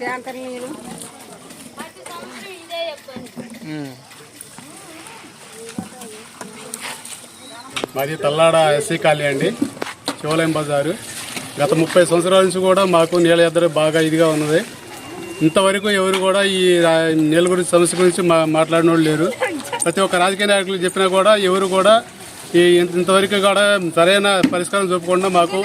Tanker మాది Tallada SC colony అండి శివలయం బజారు. గత ముప్పై సంవత్సరాల నుంచి కూడా మాకు నీళ్ళ ఎద్దరు బాగా ఇదిగా ఉన్నది. ఇంతవరకు ఎవరు కూడా ఈ నీళ్ళ గురించి సమస్య గురించి మా మాట్లాడిన లేరు. ప్రతి ఒక్క రాజకీయ నాయకులు చెప్పినా కూడా ఎవరు కూడా ఈ ఇంత- ఇంతవరకు కూడా సరైన పరిష్కారం చూపకుండా మాకు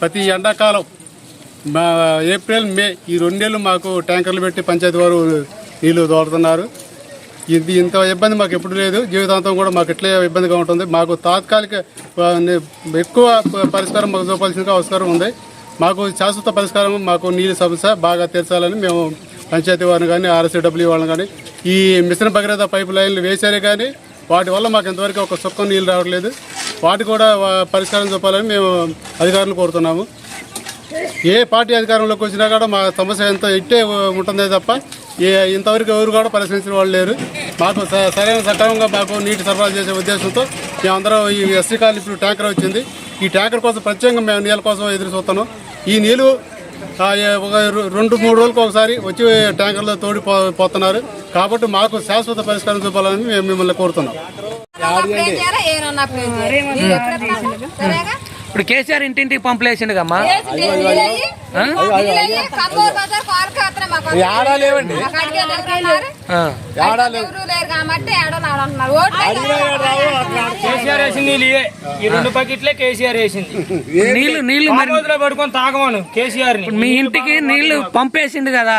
ప్రతి ఎండాకాలం మా ఏప్రిల్ మే ఈ రెండేళ్ళు మాకు ట్యాంకర్లు పెట్టి పంచాయతీ వారు నీళ్ళు తోడుతున్నారు. ఇది ఇంత ఇబ్బంది మాకు ఎప్పుడు లేదు. జీవితాంతం కూడా మాకు ఇట్లే ఇబ్బందిగా ఉంటుంది. మాకు తాత్కాలిక ఎక్కువ పరిష్కారం మాకు చూపాల్సిన అవసరం ఉంది. మాకు శాశ్వత పరిష్కారం మాకు నీళ్ళ సమస్య బాగా తీర్చాలని మేము పంచాయతీ వారిని కానీ ఆర్ఎస్డబ్ల్యూ వాళ్ళని కానీ ఈ మిషన్ భగీరథ పైప్ లైన్లు వేశారే కానీ వాటి వల్ల మాకు ఇంతవరకు ఒక సుక్కం నీళ్ళు రావట్లేదు. వాటి కూడా పరిష్కారం చూపాలని మేము అధికారులు కోరుతున్నాము. ఏ పార్టీ అధికారంలోకి వచ్చినా కూడా మా సమస్య ఎంత ఇట్టే ఉంటుందే తప్ప ఏ ఇంతవరకు ఎవరు కూడా పరిశీలించిన వాళ్ళు లేరు. మాకు స- సరైన సక్రమంగా మాకు నీటి సరఫరా చేసే ఉద్దేశంతో మేమందరం ఈ ఎస్సీ కాలనీ ఇప్పుడు ట్యాంకర్ వచ్చింది. ఈ ట్యాంకర్ కోసం ప్రత్యేకంగా మేము నీళ్ళ కోసం ఎదురు చూస్తున్నాం. ఈ నీళ్ళు ఒక రెండు మూడు రోజులకు ఒకసారి వచ్చి ట్యాంకర్లో తోడి పోతున్నారు. కాబట్టి మాకు శాశ్వత పరిష్కారం చూపాలని మేము మిమ్మల్ని కోరుతున్నాం. ఇప్పుడు కేసీఆర్ ఇంటింటికి పంపులు వేసిండు అమ్మా వేసి నీళ్ళు అయ్యి, నీళ్ళు అయ్యి, కమ్మూరు బజార్ పార్క్ అత్తనే మాకు వస్తుంది. మాకు అడిగే దగ్గర ఉన్నారు. ఎవరు లేరు కాబట్టి ఏడోళ్ళు ఆడుతున్నారు. ఓట్లు కేసీఆర్ వేసింది నీళ్ళు ఇవే. ఈ రెండు బకెట్లే కేసీఆర్ వేసింది. నీళ్ళు నీళ్ళు పడుకొని తాగమను కేసీఆర్ని మీ ఇంటికి నీళ్ళు పంపేసిండు కదా.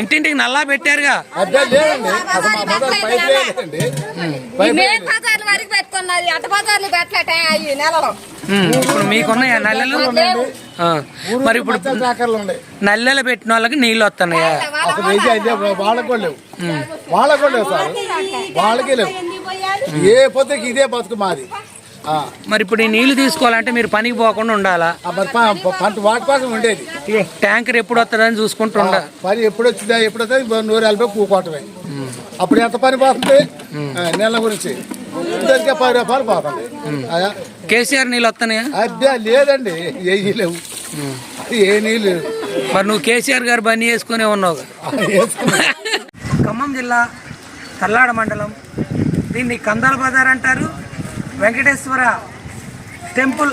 ఇంటింటికి నల్లా పెట్టారుగా. ఇప్పుడు మీకున్నాయా నల్లలు. మరి ఇప్పుడు నల్లలు పెట్టిన వాళ్ళకి నీళ్ళు వస్తున్నాయా? వాళ్ళకు లేవు. వాళ్ళకు లేవు సార్. వాళ్ళకే లేవు. ఏ పొద్దుకి ఇదే బతుకు మాది. మరి ఇప్పుడు ఈ నీళ్ళు తీసుకోవాలంటే మీరు పనికి పోకుండా ఉండాలా? పంట వాటి కోసం ఉండేది. ట్యాంకర్ ఎప్పుడు వస్తుందని చూసుకుంటూ ఉండాలి పని ఎప్పుడు వచ్చిందా ఎప్పుడు వస్తుంది నూరు యాభై కూకోవటమే. అప్పుడు ఎంత పని పోతుంది నెల గురించి. ఇద్దరికే పది రూపాయలు పోతుంది. కేసీఆర్ నీళ్ళు వస్తున్నాయా అదే లేదండి. ఏ లేవు ఏ నీళ్ళు? మరి నువ్వు కేసీఆర్ గారు బంద్ చేసుకునే ఉన్నావు ఖమ్మం జిల్లా తల్లాడ మండలం. దీన్ని కందాల బజార్ అంటారు. వెంకటేశ్వర టెంపుల్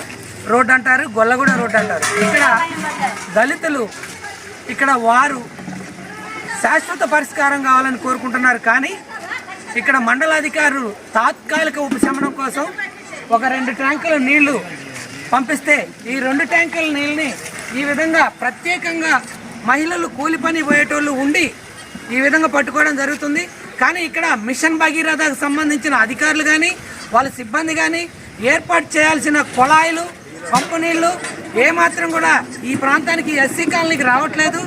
రోడ్ అంటారు గొల్లగూడ రోడ్ అంటారు. ఇక్కడ దళితులు ఇక్కడ వారు శాశ్వత పరిష్కారం కావాలని కోరుకుంటున్నారు కానీ ఇక్కడ మండలాధికారులు తాత్కాలిక ఉపశమనం కోసం ఒక రెండు ట్యాంకుల నీళ్ళు పంపిస్తే ఈ రెండు ట్యాంకుల నీళ్ళని ఈ విధంగా ప్రత్యేకంగా మహిళలు కూలి పని పోయేటోళ్ళు ఉండి ఈ విధంగా పట్టుకోవడం జరుగుతుంది. కానీ ఇక్కడ మిషన్ భగీరథకు సంబంధించిన అధికారులు కానీ వాళ్ళ సిబ్బంది కానీ ఏర్పాటు చేయాల్సిన కుళాయిలు పంపు నీళ్ళు ఏమాత్రం కూడా ఈ ప్రాంతానికి ఎస్సీ కాలనీకి రావట్లేదు.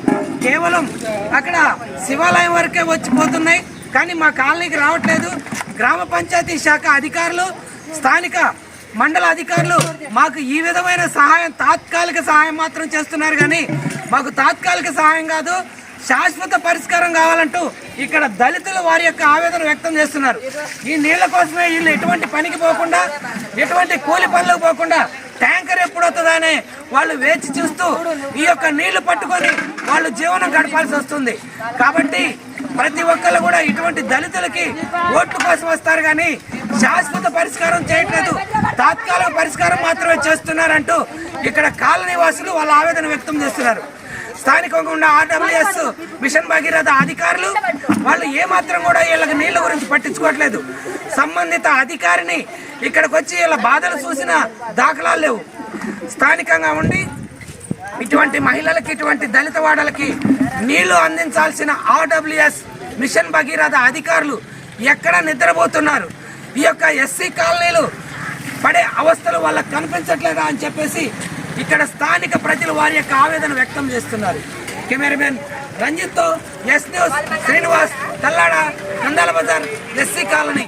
కేవలం అక్కడ శివాలయం వరకే వచ్చిపోతున్నాయి కానీ మా కాలనీకి రావట్లేదు. గ్రామ పంచాయతీ శాఖ అధికారులు స్థానిక మండల అధికారులు మాకు ఈ విధమైన సహాయం తాత్కాలిక సహాయం మాత్రం చేస్తున్నారు కానీ మాకు తాత్కాలిక సహాయం కాదు. శాశ్వత పరిష్కారం కావాలంటూ ఇక్కడ దళితులు వారి యొక్క ఆవేదన వ్యక్తం చేస్తున్నారు. ఈ నీళ్ళ కోసమే వీళ్ళు ఎటువంటి పనికి పోకుండా ఎటువంటి కూలి పనులకు పోకుండా ట్యాంకర్ ఎప్పుడు వాళ్ళు వేచి చూస్తూ ఈ యొక్క నీళ్ళు పట్టుకొని వాళ్ళు జీవనం గడపాల్సి వస్తుంది. కాబట్టి ప్రతి ఒక్కళ్ళు కూడా ఇటువంటి దళితులకి ఓట్లు కోసం వస్తారు కానీ శాశ్వత పరిష్కారం చేయట్లేదు. తాత్కాలిక పరిష్కారం మాత్రమే చేస్తున్నారంటూ ఇక్కడ కాలనీ వాసులు వాళ్ళ ఆవేదన వ్యక్తం చేస్తున్నారు. స్థానికంగా ఉన్న ఆర్డబ్ల్యూఎస్ మిషన్ భగీరథ అధికారులు వాళ్ళు ఏమాత్రం కూడా వీళ్ళకి నీళ్ళ గురించి పట్టించుకోవట్లేదు. సంబంధిత అధికారిని ఇక్కడికి వచ్చి వీళ్ళ బాధలు చూసిన దాఖలాలు లేవు. స్థానికంగా ఉండి ఇటువంటి మహిళలకి ఇటువంటి దళిత వాడలకి నీళ్ళు అందించాల్సిన ఆర్డబ్ల్యూఎస్ మిషన్ భగీరథ అధికారులు ఎక్కడ నిద్రపోతున్నారు? ఈ యొక్క ఎస్సీ కాలనీలు పడే అవస్థలు వాళ్ళకి కనిపించట్లేదా అని చెప్పేసి ఇక్కడ స్థానిక ప్రజలు వారి యొక్క ఆవేదన వ్యక్తం చేస్తున్నారు. Cameraman రంజిత్తో S news Srinivas Tallada Nandala Bazar SC colony.